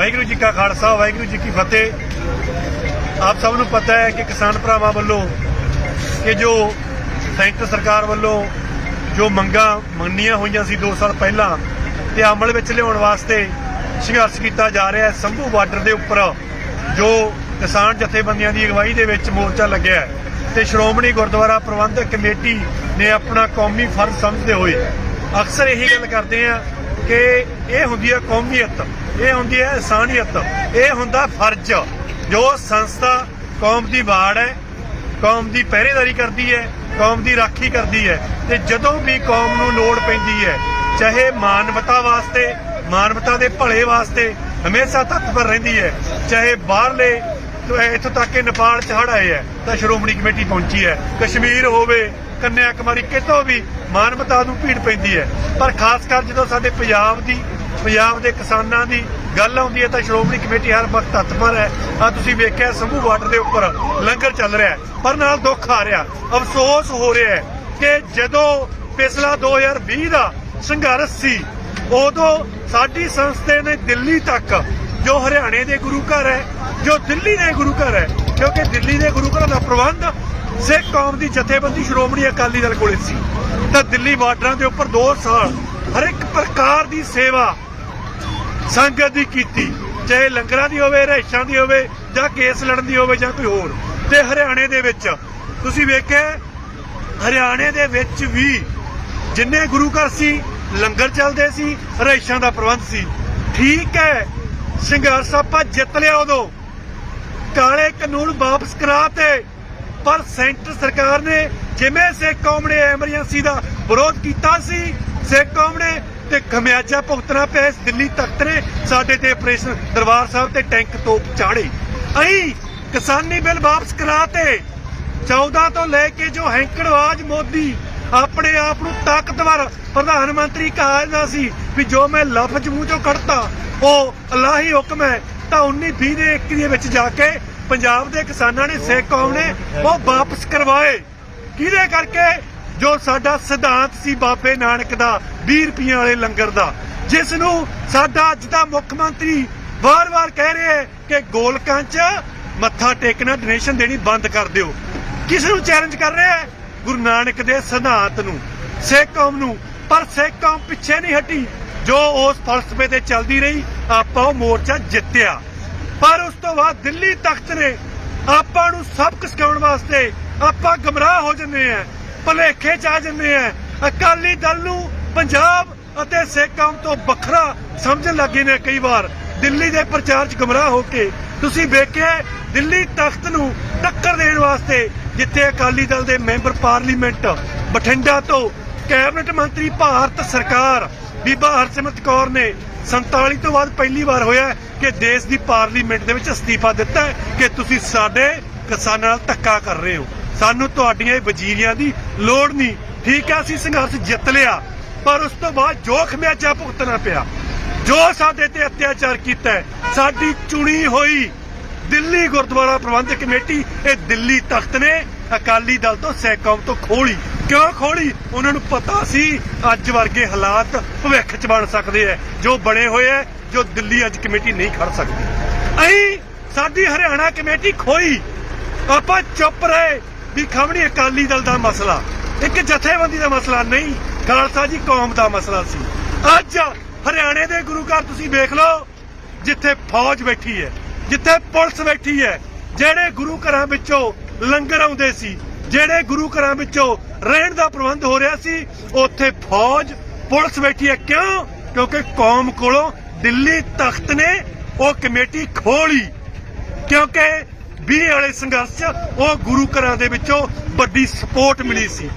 ਵਾਹਿਗੁਰੂ ਜੀ ਕਾ ਖਾਲਸਾ, ਵਾਹਿਗੁਰੂ ਜੀ ਕੀ ਫਤਿਹ। ਆਪ ਸਭ ਨੂੰ ਪਤਾ ਹੈ ਕਿ ਕਿਸਾਨ ਭਰਾਵਾਂ ਵੱਲੋਂ ਕਿ ਜੋ ਸੈਂਟਰ ਸਰਕਾਰ ਵੱਲੋਂ ਜੋ ਮੰਗਾਂ ਮੰਨੀਆਂ ਹੋਈਆਂ ਸੀ 2 ਸਾਲ ਪਹਿਲਾਂ ਤੇ ਅਮਲ ਵਿੱਚ ਲਿਆਉਣ ਵਾਸਤੇ ਸੰਘਰਸ਼ ਕੀਤਾ ਜਾ ਰਿਹਾ ਹੈ, ਸੰਭੂ ਬਾਰਡਰ ਦੇ ਉੱਪਰ ਜੋ ਕਿਸਾਨ ਜਥੇਬੰਦੀਆਂ ਦੀ ਅਗਵਾਈ ਦੇ ਵਿੱਚ ਮੋਰਚਾ ਲੱਗਿਆ ਹੈ ਤੇ ਸ਼੍ਰੋਮਣੀ ਗੁਰਦੁਆਰਾ ਪ੍ਰਬੰਧਕ ਕਮੇਟੀ ਨੇ ਆਪਣਾ ਕੌਮੀ ਫਰਜ਼ ਸਮਝਦੇ ਹੋਏ ਅਕਸਰ ਇਹੀ ਗੱਲ ਕਰਦੇ ਆ ਕਿ ਇਹ ਹੁੰਦੀ ਹੈ ਕੌਮੀਅਤ। ਇਹ ਹੁੰਦੀ ਹੈ ਇਨਸਾਨੀਅਤ ਇਹ ਹੁੰਦਾ ਫਰਜ਼। ਜੋ ਸੰਸਥਾ ਕੌਮ ਦੀ ਬਾੜ ਹੈ, ਕੌਮ ਦੀ ਪਹਿਰੇਦਾਰੀ ਕਰਦੀ ਹੈ, ਕੌਮ ਦੀ ਰਾਖੀ ਕਰਦੀ ਹੈ, ਤੇ ਜਦੋਂ ਵੀ ਕੌਮ ਨੂੰ ਲੋੜ ਪੈਂਦੀ ਹੈ, ਚਾਹੇ ਮਾਨਵਤਾ ਵਾਸਤੇ, ਮਾਨਵਤਾ ਦੇ ਭਲੇ ਵਾਸਤੇ, ਹਮੇਸ਼ਾ ਤਤਪਰ ਰਹਿੰਦੀ ਹੈ, ਚਾਹੇ ਬਾਹਰਲੇ ਇੱਥੋਂ ਤੱਕ ਕਿ ਨੇਪਾਲ ਚ ਹੜ੍ਹ ਆਏ ਹੈ, ਤਾਂ ਸ਼੍ਰੋਮਣੀ ਕਮੇਟੀ ਪਹੁੰਚੀ ਹੈ। ਕਸ਼ਮੀਰ ਹੋਵੇ ਕੰਨਿਆ ਕੁਮਾਰੀ ਕਿਤੋਂ ਵੀ ਮਾਨਵਤਾ ਨੂੰ ਭੀੜ ਪੈਂਦੀ ਹੈ। ਪਰ ਖਾਸ ਕਰ ਜਦੋਂ ਸਾਡੇ ਪੰਜਾਬ ਦੀ ਪੰਜਾਬ ਦੇ ਕਿਸਾਨਾਂ ਦੀ ਗੱਲ ਆਉਂਦੀ ਹੈ ਤਾਂ ਸ਼੍ਰੋਮਣੀ ਕਮੇਟੀ ਹਰ ਵਕਤ ਤਤਪਰ ਹੈ। ਆ ਤੁਸੀਂ ਵੇਖਿਆ ਸੰਭੂ ਬਾਰਡਰ ਦੇ ਉੱਪਰ ਲੰਗਰ ਚੱਲ ਰਿਹਾ ਪਰ ਨਾਲ ਦੁੱਖ ਆ ਰਿਹਾ। ਅਫਸੋਸ ਹੋ ਰਿਹਾ ਹੈ ਕਿ ਜਦੋਂ ਪਿਛਲਾ 2020 ਦਾ ਸੰਘਰਸ਼ ਸੀ, ਉਦੋਂ ਸਾਡੀ ਸੰਸਥਾ ਨੇ ਦਿੱਲੀ ਤੱਕ, ਜੋ ਹਰਿਆਣੇ ਦੇ ਗੁਰੂ ਘਰ ਹੈ, ਜੋ ਦਿੱਲੀ ਦੇ ਗੁਰੂ ਘਰ ਹੈ, ਕਿਉਂਕਿ ਦਿੱਲੀ ਦੇ ਗੁਰੂ ਘਰਾਂ ਦਾ ਪ੍ਰਬੰਧ ਸਿੱਖ ਕੌਮ ਦੀ ਜਥੇਬੰਦੀ ਸ਼੍ਰੋਮਣੀ ਅਕਾਲੀ ਦਲ ਕੋਲੇ ਸੀ। ਤਾਂ ਦਿੱਲੀ ਬਾਰਡਰਾਂ ਦੇ ਉੱਪਰ 2 ਸਾਲ ਹਰ ਇੱਕ ਪ੍ਰਕਾਰ ਦੀ ਸੇਵਾ ਸੰਗਤ ਦੀ ਕੀਤੀ। ਚਾਹੇ ਲੰਗਰਾਂ ਦੀ ਹੋਵੇ ਰਹਿਸ਼ਾਂ ਦੀ ਹੋਵੇ, ਜਾਂ ਕੇਸ ਲੜਨ ਦੀ ਹੋਵੇ, ਜਾਂ ਕੋਈ ਹੋਰ। ਤੇ ਹਰਿਆਣੇ ਦੇ ਵਿੱਚ, ਤੁਸੀਂ ਵੇਖਿਆ ਹਰਿਆਣੇ ਦੇ ਵਿੱਚ ਵੀ ਜਿੰਨੇ ਗੁਰੂ ਘਰ ਸੀ, ਲੰਗਰ ਚੱਲਦੇ ਸੀ ਰਹਿਸ਼ਾਂ ਦਾ ਪ੍ਰਬੰਧ ਸੀ। ਠੀਕ ਹੈ, ਸੰਘਰਸ਼ ਆਪਾਂ ਜਿੱਤ ਲਿਆ ਉਦੋਂ। ਕਾਲੇ ਕਾਨੂੰਨ ਵਾਪਸ ਕਰਾਤੇ ਪਰ ਸੈਂਟਰ ਸਰਕਾਰ ਨੇ ਜਿਵੇਂ ਸਿੱਖ ਕੌਮ ਨੇ ਐਮਰਜੈਂਸੀ ਦਾ ਵਿਰੋਧ ਕੀਤਾ ਸੀ, ਸਿੱਖ ਕੌਮ ਨੇ ਤੇ ਖਮਿਆਜਾ ਭੁਗਤਣਾ ਪਿਆ ਇਸ ਦਿੱਲੀ ਤਖਤ ਨੇ ਸਾਡੇ ਤੇ ਆਪਰੇਸ਼ਨ ਦਰਬਾਰ ਸਾਹਿਬ ਤੇ ਟੈਂਕ ਤੋਪ ਚਾੜੇ। ਅਹੀਂ ਕਿਸਾਨੀ ਬਿੱਲ ਵਾਪਸ ਕਰਾਤੇ। 14 ਤੋਂ ਲੈ ਕੇ ਜੋ ਹੈਂਕੜਵਾਜ ਮੋਦੀ ਆਪਣੇ ਆਪ ਨੂੰ ਤਾਕਤਵਰ ਪ੍ਰਧਾਨ ਮੰਤਰੀ ਕਹਾਉਂਦਾ ਸੀ ਵੀ ਜੋ ਮੈਂ ਲਫ਼ਜ਼ ਮੂੰਹ ਚੋਂ ਕੱਢਤਾ, ਉਹ ਅਲਾਹੀ ਹੁਕਮ ਹੈ, ਤਾਂ 19 20 ਦੇ 21 ਦੇ ਵਿੱਚ ਜਾ ਕੇ ਪੰਜਾਬ ਦੇ ਕਿਸਾਨਾਂ ਨੇ ਸਿੱਖ ਕੌਮ ਨੇ ਉਹ ਵਾਪਸ ਕਰਵਾਏ। ਕਿਹਦੇ ਕਰਕੇ? ਜੋ ਸਾਡਾ ਸਿਧਾਂਤ ਸੀ ਬਾਬੇ ਨਾਨਕ ਦਾ 20 ਰੁਪਈਆਂ ਵਾਲੇ ਲੰਗਰ ਦਾ ਜਿਸ ਨੂੰ ਸਾਡਾ ਅੱਜ ਦਾ ਮੁੱਖ ਮੰਤਰੀ ਵਾਰ-ਵਾਰ ਕਹਿ ਰਿਹਾ ਹੈ ਕਿ ਗੋਲਕਾਂ 'ਚ ਮੱਥਾ ਟੇਕਣਾ ਡੋਨੇਸ਼ਨ ਦੇਣੀ ਬੰਦ ਕਰ ਦਿਓ। ਕਿਸ ਨੂੰ ਚੈਲੰਜ ਕਰ ਰਿਹਾ ਹੈ? ਗੁਰੂ ਨਾਨਕ ਦੇ ਸਿਧਾਂਤ ਨੂੰ, ਸਿੱਖ ਕੌਮ ਨੂੰ। ਪਰ ਸਿੱਖ ਕੌਮ ਪਿੱਛੇ ਨਹੀਂ ਹਟੀ, ਜੋ ਉਸ ਫਲਸਫੇ ਤੇ ਚੱਲਦੀ ਰਹੀ, ਆਪਾਂ ਉਹ ਮੋਰਚਾ ਜਿੱਤਿਆ। ਪਰ ਉਸ ਤੋਂ ਬਾਅਦ ਦਿੱਲੀ ਤਖਤ ਨੇ, ਆਪਾਂ ਨੂੰ ਸਬਕ ਸਿਖਾਉਣ ਵਾਸਤੇ ਆਪਾਂ ਗਮਰਾਹ ਹੋ ਜੰਨੇ ਆ ਭਲੇਖੇ ਚ ਆ ਜਾਂਦੇ ਆ। ਅਕਾਲੀ ਦਲ ਨੂੰ ਪੰਜਾਬ ਅਤੇ ਸਿੱਖ ਕੌਮ ਤੋਂ ਵੱਖਰਾ ਸਮਝਣ ਲੱਗੇ ਨੇ ਕਈ ਵਾਰ। ਦਿੱਲੀ ਦੇ ਪ੍ਰਚਾਰ ਚ ਗਮਰਾਹ ਹੋ ਕੇ ਤੁਸੀਂ ਵੇਖਿਆ ਦਿੱਲੀ ਤਖਤ ਨੂੰ ਟੱਕਰ ਦੇਣ ਵਾਸਤੇ ਜਿੱਥੇ ਅਕਾਲੀ ਦਲ ਦੇ ਮੈਂਬਰ ਪਾਰਲੀਮੈਂਟ, ਬਠਿੰਡਾ ਤੋਂ ਕੈਬਨਿਟ ਮੰਤਰੀ ਭਾਰਤ ਸਰਕਾਰ, ਬੀਬਾ ਹਰਸਿਮਰਤ ਕੌਰ ਨੇ 47 ਤੋਂ ਬਾਅਦ ਪਹਿਲੀ ਵਾਰ ਹੋਇਆ ਕਿ ਦੇਸ਼ ਦੀ ਪਾਰਲੀਮੈਂਟ ਦੇ ਵਿੱਚ ਅਸਤੀਫਾ ਦਿੱਤਾ ਕਿ ਤੁਸੀਂ ਸਾਡੇ ਕਿਸਾਨਾਂ ਨਾਲ ਧੱਕਾ ਕਰ ਰਹੇ ਹੋ। ਸਾਨੂੰ ਤੁਹਾਡੀਆਂ ਇਹ ਵਜ਼ੀਰੀਆਂ ਦੀ ਲੋੜ ਨਹੀਂ। ਠੀਕ ਹੈ, ਅਸੀਂ ਸੰਘਰਸ਼ ਜਿੱਤ ਲਿਆ, ਪਰ ਉਸ ਤੋਂ ਬਾਅਦ ਜੋ ਖਮਿਆਜਾ ਭੁਗਤਣਾ ਪਿਆ। ਜੋ ਸਾਡੇ ਤੇ ਅਤਿਆਚਾਰ ਕੀਤਾ ਸਾਡੀ ਚੁਣੀ ਹੋਈ ਦਿੱਲੀ ਗੁਰਦੁਆਰਾ ਪ੍ਰਬੰਧਕ ਕਮੇਟੀ, ਇਹ ਦਿੱਲੀ ਤਖਤ ਨੇ ਅਕਾਲੀ ਦਲ ਤੋਂ ਸਿੱਖ ਕੌਮ ਤੋਂ ਖੋਲੀ ਕਿਉਂ ਖੋਲੀ ਉਹਨਾਂ ਨੂੰ ਪਤਾ ਸੀ ਅੱਜ ਵਰਗੇ ਹਾਲਾਤ ਭਵਿੱਖ 'ਚ ਬਣ ਸਕਦੇ ਐ ਜੋ ਬਣੇ ਹੋਏ ਐ ਜੋ ਦਿੱਲੀ ਅੱਜ ਕਮੇਟੀ ਨਹੀਂ ਖੜ ਸਕਦੀ। ਅਹੀਂ ਸਾਡੀ ਹਰਿਆਣਾ ਕਮੇਟੀ ਖੋਈ ਆਪਾਂ ਚੁੱਪ ਰਹੇ। ਵੀ ਖਮਣੀ ਅਕਾਲੀ ਦਲ ਦਾ ਮਸਲਾ, ਇੱਕ ਜਥੇਬੰਦੀ ਦਾ ਮਸਲਾ ਨਹੀਂ, ਖਾਲਸਾ ਜੀ ਕੌਮ ਦਾ ਮਸਲਾ ਸੀ। ਅੱਜ ਹਰਿਆਣੇ ਦੇ ਗੁਰੂ ਘਰ ਤੁਸੀਂ ਵੇਖ ਲਓ, ਜਿੱਥੇ ਫੌਜ ਬੈਠੀ ਹੈ, ਜਿੱਥੇ ਪੁਲਿਸ ਬੈਠੀ ਹੈ, ਜਿਹੜੇ ਗੁਰੂ ਘਰਾਂ ਵਿੱਚੋਂ ਲੰਗਰ ਆਉਂਦੇ ਸੀ, ਜਿਹੜੇ ਗੁਰੂ ਘਰਾਂ ਵਿੱਚੋਂ ਰਹਿਣ ਦਾ ਪ੍ਰਬੰਧ ਹੋ ਰਿਹਾ ਸੀ, ਉੱਥੇ ਫੌਜ, ਪੁਲਿਸ ਬੈਠੀ ਹੈ। ਕਿਉਂ? ਕਿਉਂਕਿ ਕੌਮ ਕੋਲੋਂ ਦਿੱਲੀ ਤਖਤ ਨੇ ਉਹ ਕਮੇਟੀ ਖੋਲੀ ਕਿਉਂਕਿ 20 ਵਾਲੇ ਸੰਘਰਸ਼ 'ਚ ਉਹ ਗੁਰੂ ਘਰਾਂ ਦੇ ਵਿੱਚੋਂ ਵੱਡੀ ਸਪੋਰਟ ਮਿਲੀ ਸੀ।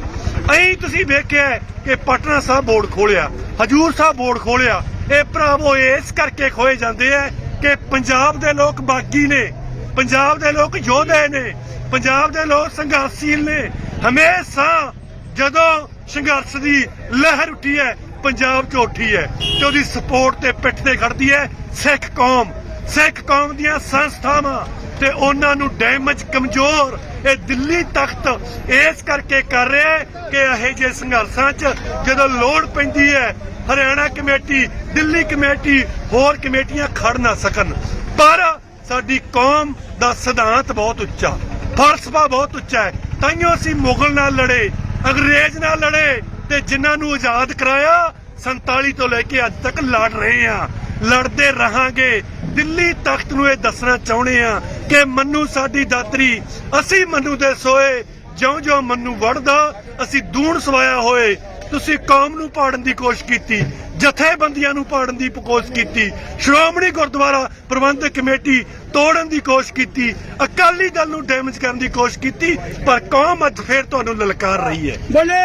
ਅਹੀਂ ਤੁਸੀਂ ਵੇਖਿਆ ਕਿ ਪਟਨਾ ਸਾਹਿਬ ਬੋਰਡ ਖੋਲਿਆ ਹਜੂਰ ਸਾਹਿਬ ਬੋਰਡ ਖੋਲਿਆ ਇਹ ਭਰਾਵੋ ਇਸ ਕਰਕੇ ਖੋਏ ਜਾਂਦੇ ਆ ਕਿ ਪੰਜਾਬ ਦੇ ਲੋਕ ਬਾਗੀ ਨੇ, ਪੰਜਾਬ ਦੇ ਲੋਕ ਯੋਧੇ ਨੇ, ਪੰਜਾਬ ਦੇ ਲੋਕ ਸੰਘਰਸ਼ੀਲ ਨੇ। ਹਮੇਸ਼ਾ ਜਦੋਂ ਸੰਘਰਸ਼ ਦੀ ਲਹਿਰ ਉੱਠੀ ਹੈ, ਪੰਜਾਬ 'ਚ ਉੱਠੀ ਹੈ ਤੇ ਉਹਦੀ ਸਪੋਰਟ ਤੇ ਪਿੱਠ ਤੇ ਖੜਦੀ ਹੈ ਸਿੱਖ ਕੌਮ। ਸਿੱਖ ਕੌਮ ਦੀਆਂ ਸੰਸਥਾਵਾਂ ਤੇ ਉਹਨਾਂ ਨੂੰ ਡੈਮੇਜ ਕਮਜ਼ੋਰ। ਇਹ ਦਿੱਲੀ ਤਖਤ ਇਸ ਕਰਕੇ ਕਰ ਰਿਹਾ ਕਿ ਇਹੋ ਜਿਹੇ ਸੰਘਰਸ਼ਾਂ 'ਚ ਜਦੋਂ ਲੋੜ ਪੈਂਦੀ ਹੈ, ਹਰਿਆਣਾ ਕਮੇਟੀ, ਦਿੱਲੀ ਕਮੇਟੀ ਹੋਰ ਕਮੇਟੀਆਂ ਖੜ ਨਾ ਸਕਣ। ਪਰ ਸਾਡੀ ਕੌਮ ਦਾ ਸਿਧਾਂਤ ਬਹੁਤ ਉੱਚਾ। ਫਲਸਫਾ ਬਹੁਤ ਉੱਚਾ ਹੈ। ਤਾਈਓ ਅਸੀਂ ਮੁਗਲ ਨਾਲ ਲੜੇ, ਅੰਗਰੇਜ਼ ਨਾਲ ਲੜੇ ਤੇ ਜਿਨ੍ਹਾਂ ਨੂੰ ਆਜ਼ਾਦ ਕਰਾਇਆ 47 ਤੋਂ ਲੈ ਕੇ ਅੱਜ ਤੱਕ ਲੜ ਰਹੇ ਆ ਲੜਦੇ ਰਹਾਂਗੇ। ਦਿੱਲੀ ਤਖਤ ਨੂੰ ਇਹ ਦੱਸਣਾ ਚਾਹੁੰਦੇ ਆ ਕਿ ਮੰਨੂ ਸਾਡੀ ਦਾਤਰੀ ਅਸੀਂ ਮੰਨੂ ਦੇ ਸੋਏ ਜਿਉਂ-ਜਿਉਂ ਮੰਨੂ ਵੜਦਾ ਅਸੀਂ ਦੂਣ ਸਵਾਇਆ ਹੋਏ ਤੁਸੀਂ ਕੌਮ ਨੂੰ ਪਾੜਨ ਦੀ ਕੋਸ਼ਿਸ਼ ਕੀਤੀ ਜਥੇਬੰਦੀਆਂ ਨੂੰ ਪਾੜਨ ਦੀ ਕੋਸ਼ਿਸ਼ ਕੀਤੀ ਸ਼੍ਰੋਮਣੀ ਗੁਰਦੁਆਰਾ ਪ੍ਰਬੰਧਕ ਕਮੇਟੀ ਤੋੜਨ ਦੀ ਕੋਸ਼ਿਸ਼ ਕੀਤੀ ਅਕਾਲੀ ਦਲ ਨੂੰ ਡੈਮੇਜ ਕਰਨ ਦੀ ਕੋਸ਼ਿਸ਼ ਕੀਤੀ ਪਰ ਕੌਮ ਅੱਜ ਫੇਰ ਤੁਹਾਨੂੰ ਲਲਕਾਰ ਰਹੀ ਹੈ। ਬੋਲੇ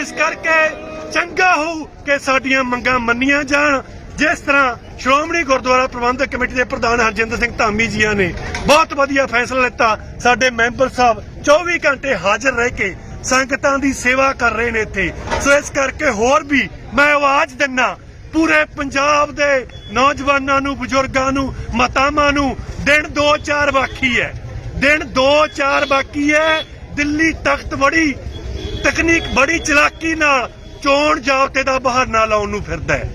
ਇਸ ਕਰਕੇ ਚੰਗਾ ਹੋਊ ਕਿ ਸਾਡੀਆਂ ਮੰਗਾਂ ਮੰਨੀਆਂ ਜਾਣ ਜਿਸ ਤਰ੍ਹਾਂ ਸ਼੍ਰੋਮਣੀ ਗੁਰਦੁਆਰਾ ਪ੍ਰਬੰਧਕ ਕਮੇਟੀ ਦੇ ਪ੍ਰਧਾਨ ਹਰਜਿੰਦਰ ਸਿੰਘ ਧਾਮੀ ਜੀਆਂ ਨੇ ਬਹੁਤ ਵਧੀਆ ਫੈਸਲਾ ਲਿੱਤਾ। ਸਾਡੇ ਮੈਂਬਰ ਸਾਹਿਬ 24 ਘੰਟੇ ਹਾਜ਼ਰ ਰਹਿ ਕੇ ਸੰਗਤਾਂ ਦੀ ਸੇਵਾ ਕਰ ਰਹੇ ਨੇ ਇੱਥੇ। ਸੋ ਇਸ ਕਰਕੇ ਹੋਰ ਵੀ ਮੈਂ ਆਵਾਜ਼ ਦਿੰਨਾ, ਪੂਰੇ ਪੰਜਾਬ ਦੇ ਨੌਜਵਾਨਾਂ ਨੂੰ, ਬਜ਼ੁਰਗਾਂ ਨੂੰ, ਮਾਤਾਵਾਂ ਨੂੰ, ਦਿਨ 2-4 ਬਾਕੀ ਹੈ। ਦਿਨ 2-4 ਬਾਕੀ ਹੈ। ਦਿੱਲੀ ਤਖਤ ਬੜੀ, ਤਕਨੀਕ ਬੜੀ ਚਲਾਕੀ ਨਾਲ ਚੋਣ ਜਾਬਤੇ ਦਾ ਬਹਾਨਾ ਲਾਉਣ ਨੂੰ ਫਿਰਦਾ ਹੈ।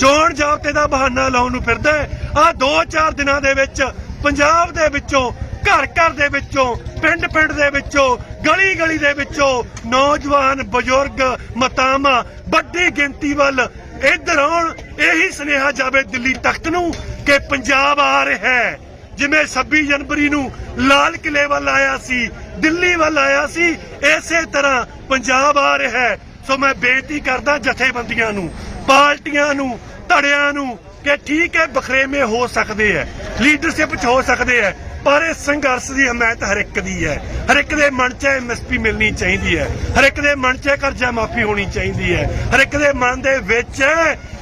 ਚੋਣ ਜਾਬਤੇ ਦਾ ਬਹਾਨਾ ਲਾਉਣ ਨੂੰ ਫਿਰਦਾ ਹੈ। ਆ 2-4 ਦਿਨਾਂ ਦੇ ਵਿੱਚ ਪੰਜਾਬ ਦੇ ਵਿੱਚੋਂ, ਘਰ ਘਰ ਦੇ ਵਿੱਚੋਂ, ਪਿੰਡ ਪਿੰਡ ਦੇ ਵਿੱਚੋਂ, ਗਲੀ ਗਲੀ ਦੇ ਵਿੱਚੋਂ ਨੌਜਵਾਨ, ਬਜ਼ੁਰਗ ਮਤਾਮਾ ਵੱਡੀ ਗਿਣਤੀ ਵੱਲ ਇੱਧਰ ਆਉਣ, ਇਹੀ ਸੁਨੇਹਾ ਜਾਵੇ ਦਿੱਲੀ ਤਖਤ ਨੂੰ ਕਿ ਪੰਜਾਬ ਆ ਰਿਹਾ ਹੈ। ਜਿਵੇਂ 26 ਜਨਵਰੀ ਨੂੰ ਲਾਲ ਕਿਲੇ ਵੱਲ ਆਇਆ ਸੀ, ਦਿੱਲੀ ਵੱਲ ਆਇਆ ਸੀ, ਇਸੇ ਤਰ੍ਹਾਂ ਪੰਜਾਬ ਆ ਰਿਹਾ ਹੈ। ਸੋ ਮੈਂ ਬੇਨਤੀ ਕਰਦਾ ਜਥੇਬੰਦੀਆਂ ਨੂੰ ਪਾਰਟੀਆਂ ਨੂੰ, ਧੜਿਆਂ ਨੂੰ ਕਿ ਠੀਕ ਹੈ, ਬਖਰੇਵੇਂ ਹੋ ਸਕਦੇ ਹੈ ਲੀਡਰਸ਼ਿਪ 'ਚ ਹੋ ਸਕਦੇ ਹੈ, ਪਰ ਇਹ ਸੰਘਰਸ਼ ਦੀ ਹਮਾਇਤ ਹਰ ਇੱਕ ਦੀ ਹੈ। ਹਰ ਇੱਕ ਦੇ ਮਨ 'ਚ ਐਮਐਸਪੀ ਮਿਲਣੀ ਚਾਹੀਦੀ ਹੈ। ਹਰ ਇੱਕ ਦੇ ਮਨ 'ਚ ਕਰਜ਼ਾ ਮਾਫੀ ਹੋਣੀ ਚਾਹੀਦੀ ਹੈ। ਹਰ ਇੱਕ ਦੇ ਮਨ ਦੇ ਵਿੱਚ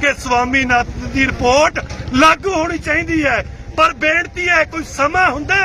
ਕਿ ਸਵਾਮੀਨਾਥਨ ਦੀ ਰਿਪੋਰਟ ਲਾਗੂ ਹੋਣੀ ਚਾਹੀਦੀ ਹੈ। ਪਰ ਬੇਨਤੀ ਹੈ, ਕੋਈ ਸਮਾਂ ਹੁੰਦਾ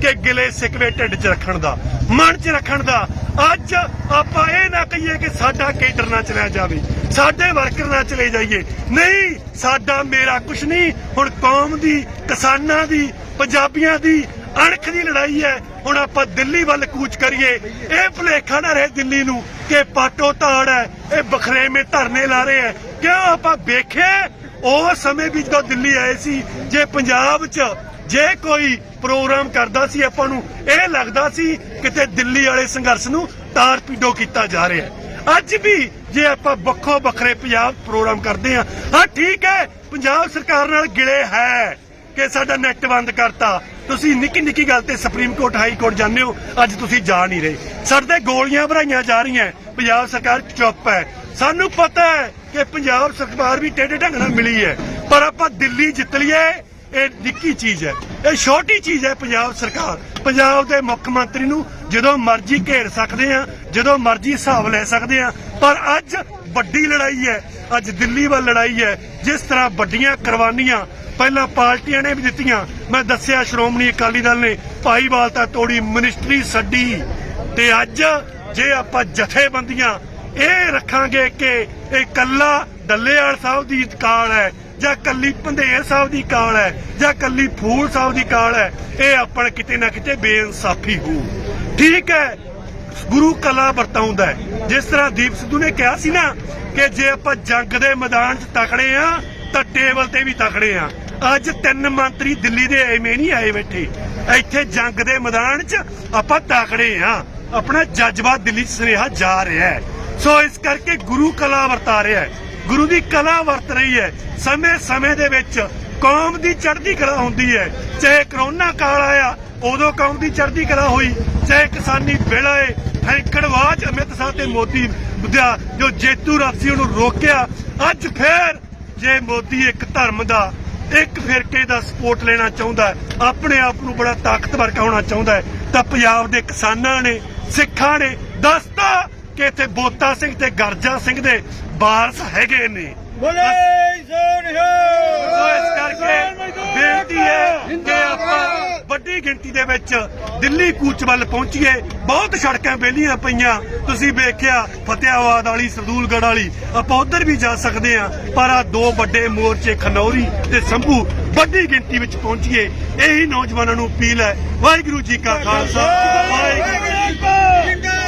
ਕਿ ਗਿਲੇ ਸਿਕਵੇ ਢਿੱਡ 'ਚ ਰੱਖਣ ਦਾ, ਮਨ 'ਚ ਰੱਖਣ ਦਾ। ਅੱਜ ਆਪਾਂ ਇਹ ਨਾ ਕਹੀਏ ਕਿ ਸਾਡਾ ਕੇਡਰ ਨਾ ਚਲਿਆ ਜਾਵੇ। ਸਾਡੇ ਵਰਕਰ ਨਾ ਚਲੇ ਜਾਈਏ। ਨਹੀਂ, ਸਾਡਾ ਮੇਰਾ ਕੁਛ ਨਹੀਂ। ਹੁਣ ਕੌਮ ਦੀ, ਕਿਸਾਨਾਂ ਦੀ, ਪੰਜਾਬੀਆਂ ਦੀ ਅਣਖ ਦੀ ਲੜਾਈ ਹੈ। ਹੁਣ ਆਪਾਂ ਦਿੱਲੀ ਵੱਲ ਕੂਚ ਕਰੀਏ। ਇਹ ਭੁਲੇਖਾ ਨਾ ਰਹੇ ਦਿੱਲੀ ਨੂੰ ਕਿ ਪਾਟੋ ਧਾੜ ਹੈ, ਇਹ ਬਖਰੇਵੇਂ ਧਰਨੇ ਲਾ ਰਹੇ ਹੈ। ਕਿਉਂ ਆਪਾਂ ਵੇਖਿਆ ਉਹ ਸਮੇਂ ਵੀ ਜਦੋਂ ਦਿੱਲੀ ਆਏ ਸੀ, ਜੇ ਪੰਜਾਬ 'ਚ ਜੇ ਕੋਈ ਪ੍ਰੋਗਰਾਮ ਕਰਦਾ ਸੀ ਆਪਾਂ ਨੂੰ, ਇਹ ਲੱਗਦਾ ਸੀ ਕਿਤੇ ਦਿੱਲੀ ਵਾਲੇ ਸੰਘਰਸ਼ ਨੂੰ ਤਾਰ ਪੀਡੋ ਕੀਤਾ ਜਾ ਰਿਹਾ ਹੈ। ਅੱਜ ਵੀ ਜੇ ਆਪਾਂ ਵੱਖੋ ਵੱਖਰੇ ਪੰਜਾਬ ਪ੍ਰੋਗਰਾਮ ਕਰਦੇ ਹਾਂ ਹਾਂ, ਠੀਕ ਹੈ, ਪੰਜਾਬ ਸਰਕਾਰ ਨਾਲ ਗਿਲੇ ਹੈ ਕਿ ਸਾਡਾ ਨੈਟ ਬੰਦ ਕਰਤਾ। ਤੁਸੀਂ ਨਿੱਕੀ ਨਿੱਕੀ ਗੱਲ ਤੇ ਸੁਪਰੀਮ ਕੋਰਟ ਹਾਈ ਕੋਰਟ ਜਾਂਦੇ ਹੋ, ਅੱਜ ਤੁਸੀਂ ਜਾ ਨਹੀਂ ਰਹੇ। ਸਾਡੇ ਗੋਲੀਆਂ ਭਰਾਈਆਂ ਜਾ ਰਹੀਆਂ, ਪੰਜਾਬ ਸਰਕਾਰ ਚੁੱਪ ਹੈ। ਸਾਨੂੰ ਪਤਾ ਹੈ ਕਿ ਪੰਜਾਬ ਸਰਕਾਰ ਵੀ ਟੇਢੇ ਢੰਗ ਨਾਲ ਮਿਲੀ ਹੈ, ਪਰ ਆਪਾਂ ਦਿੱਲੀ ਜਿੱਤ ਲਈਏ ਇਹ ਨਿੱਕੀ ਚੀਜ਼ ਹੈ। ਇਹ ਛੋਟੀ ਚੀਜ਼ ਹੈ ਪੰਜਾਬ ਸਰਕਾਰ, ਪੰਜਾਬ ਦੇ ਮੁੱਖ ਮੰਤਰੀ ਨੂੰ ਜਦੋਂ ਮਰਜ਼ੀ ਘੇਰ ਸਕਦੇ ਆ, ਜਦੋਂ ਮਰਜ਼ੀ ਹਿਸਾਬ ਲੈ ਸਕਦੇ ਆ, ਪਰ ਅੱਜ ਵੱਡੀ ਲੜਾਈ ਹੈ, ਅੱਜ ਦਿੱਲੀ ਵੱਲ ਲੜਾਈ ਹੈ, ਜਿਸ ਤਰ੍ਹਾਂ ਵੱਡੀਆਂ ਕੁਰਬਾਨੀਆਂ ਪਹਿਲਾਂ ਪਾਰਟੀਆਂ ਨੇ ਵੀ ਦਿੱਤੀਆਂ। ਮੈਂ ਦੱਸਿਆ ਸ਼੍ਰੋਮਣੀ ਅਕਾਲੀ ਦਲ ਨੇ ਭਾਈਵਾਲ ਤਾਂ ਤੋੜੀ, ਮਿਨਿਸਟਰੀ ਛੱਡੀ ਤੇ ਅੱਜ ਜੇ ਆਪਾਂ ਜਥੇਬੰਦੀਆਂ ਇਹ ਰੱਖਾਂਗੇ ਕਿ ਇਹ ਕੱਲਾ ਡੱਲੇਵਾਲ ਸਾਹਿਬ ਦੀ ਕਾਲ ਹੈ, ਜਾਂ ਕੱਲੀ ਪੰਧੇਰ ਸਾਹਿਬ ਦੀ ਕਾਲ ਹੈ, ਜਾਂ ਕੱਲੀ ਫੂਲ ਸਾਹਿਬ ਦੀ ਕਾਲ ਹੈ, ਇਹ ਆਪਣ ਕਿਤੇ ਨਾ ਕਿਤੇ ਬੇਇਨਸਾਫੀ ਹੋਊ। ਠੀਕ ਹੈ। ਗੁਰੂ ਕਲਾ ਵਰਤਾਉਂਦਾ ਜਿਸ ਤਰ੍ਹਾਂ ਦੀਪ ਸਿੱਧੂ ਨੇ ਕਿਹਾ ਸੀ ਨਾ ਕਿ ਜੇ ਆਪਾਂ ਜੰਗ ਦੇ ਮੈਦਾਨ 'ਚ ਤਕੜੇ ਆ, ਤਾਂ ਟੇਬਲ ਤੇ ਵੀ ਤਕੜੇ ਆ। ਅੱਜ ਤਿੰਨ ਮੰਤਰੀ ਦਿੱਲੀ ਦੇ ਐਵੇਂ ਨਹੀਂ ਆਏ ਬੈਠੇ। ਇੱਥੇ ਜੰਗ ਦੇ ਮੈਦਾਨ 'ਚ ਆਪਾਂ ਤਕੜੇ ਆ। ਆਪਣਾ ਜਜ਼ਬਾ ਦਿੱਲੀ 'ਚ ਸੁਨੇਹਾ ਜਾ ਰਿਹਾ ਹੈ। ਸੋ ਇਸ ਕਰਕੇ ਗੁਰੂ ਕਲਾ ਵਰਤਾ ਰਿਹਾ ਹੈ। ਗੁਰੂ ਦੀ ਕਲਾ ਵਰਤ ਰਹੀ ਹੈ। ਸਮੇਂ ਸਮੇਂ ਦੇ ਵਿੱਚ ਕੌਮ ਦੀ ਚੜ੍ਹਦੀ ਕਲਾ ਹੁੰਦੀ ਹੈ। ਚਾਹੇ ਕਰੋਨਾ ਕਾਲ ਆਇਆ ਉਦੋਂ ਕੌਮ ਦੀ ਚੜ੍ਹਦੀ ਕਲਾ ਹੋਈ, ਚਾਹੇ ਕਿਸਾਨੀ ਵੇਲੇ ਹੈਂਕੜਵਾਜ ਅਮਿਤ ਸ਼ਾਹ ਤੇ ਮੋਦੀ ਦਾ ਜੋ ਜੇਤੂ ਰਾਸੀ ਉਹਨੂੰ ਰੋਕਿਆ, ਅੱਜ ਫੇਰ ਜੇ ਮੋਦੀ ਇੱਕ ਧਰਮ ਦਾ, ਇੱਕ ਫਿਰਕੇ ਦਾ ਸਪੋਰਟ ਲੈਣਾ ਚਾਹੁੰਦਾ ਆਪਣੇ ਆਪ ਨੂੰ ਬੜਾ ਤਾਕਤਵਰ ਕਹਾਉਣਾ ਚਾਹੁੰਦਾ ਤਾਂ ਪੰਜਾਬ ਦੇ ਕਿਸਾਨਾਂ ਨੇ, ਸਿੱਖਾਂ ਨੇ ਦੱਸਤਾ ਕਿ ਇੱਥੇ ਬੋਤਾ ਸਿੰਘ ਤੇ ਗਰਜਾ ਸਿੰਘ ਦੇ ਵਾਰਸ ਹੈਗੇ ਨੇ। ਬੋਲੇ ਸੋਨਿਓ ਸੋ ਇਸ ਕਰਕੇ ਬੇਨਤੀ ਹੈ ਕਿ ਆਪਾਂ ਵੱਡੀ ਗਿਣਤੀ ਦੇ ਵਿੱਚ ਦਿੱਲੀ ਕੂਚ ਵੱਲ ਪਹੁੰਚੀਏ। ਬਹੁਤ ਸੜਕਾਂ ਵਿਹਲੀਆਂ ਪਈਆਂ। ਤੁਸੀਂ ਵੇਖਿਆ ਫਤਿਆਬਾਦ ਵਾਲੀ ਸਰਦੂਲਗੜ੍ਹ ਵਾਲੀ। ਆਪਾਂ ਉਧਰ ਵੀ ਜਾ ਸਕਦੇ ਆ ਪਰ ਆ ਦੋ ਵੱਡੇ ਮੋਰਚੇ ਖਨੌਰੀ ਤੇ ਸੰਭੂ ਵੱਡੀ ਗਿਣਤੀ ਵਿੱਚ ਪਹੁੰਚੀਏ। ਇਹੀ ਨੌਜਵਾਨਾਂ ਨੂੰ ਅਪੀਲ ਹੈ। ਵਾਹਿਗੁਰੂ ਜੀ ਕਾ ਖਾਲਸਾ। ਵਾਹਿਗੁਰੂ ਜੀ ਕੀ ਫਤਿਹ। ਜਿੰਦਾਬਾਦ